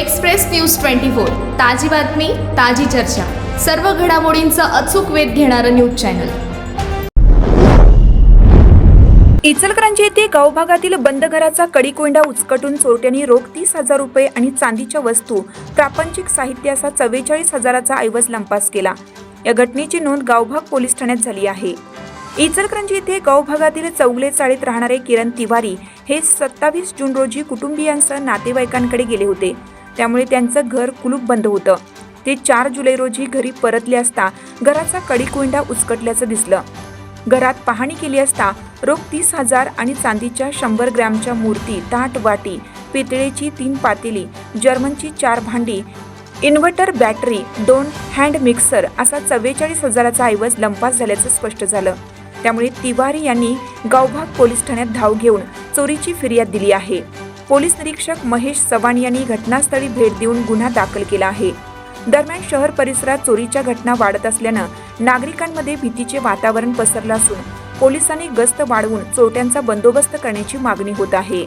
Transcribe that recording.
Express news twenty four. ताजी बातमी ताजी चर्चा. सर्व घडामोडींचा अचूक वेध घेणारं न्यूज चॅनल. इचलकरंजी येथे गावभागातील बंद घराचा कडीकोंडा उचकटून चोरट्यांनी रोख तीस हजार रुपये आणि चांदीच्या वस्तू प्रापंचिक साहित्य असा चव्वेचाळीस हजाराचा ऐवज लंपास केला. या घटनेची नोंद गावभाग पोलीस ठाण्यात झाली आहे. इचलकरंजी येथे गावभागातील चौगले चाळीत राहणारे किरण तिवारी हे सत्तावीस जून रोजी कुटुंबियांसह नातेवाईकांकडे गेले होते. त्यामुळे त्यांचं घर कुलूप बंद होतं. ते चार जुलै रोजी घरी परतले असता घराचा कडीकोंडा उचकटल्याचं दिसलं. घरात पाहणी केली असता रोख तीस हजार आणि चांदीच्या शंभर ग्रॅमच्या मूर्ती ताट वाटी पितळेची तीन पातेली जर्मनची चार भांडी इन्व्हर्टर बॅटरी दोन हँड मिक्सर असा चव्वेचाळीस हजाराचा ऐवज लंपास झाल्याचं स्पष्ट झालं. त्यामुळे तिवारी यांनी गावभाग पोलीस ठाण्यात धाव घेऊन चोरीची फिर्याद दिली आहे. पोलीस निरीक्षक महेश चव्हाण यांनी घटनास्थळी भेट देऊन गुन्हा दाखल केला आहे. दरम्यान शहर परिसरात चोरीच्या घटना वाढत असल्यानं नागरिकांमध्ये भीतीचे वातावरण पसरलं असून पोलिसांनी गस्त वाढवून चोरट्यांचा बंदोबस्त करण्याची मागणी होत आहे.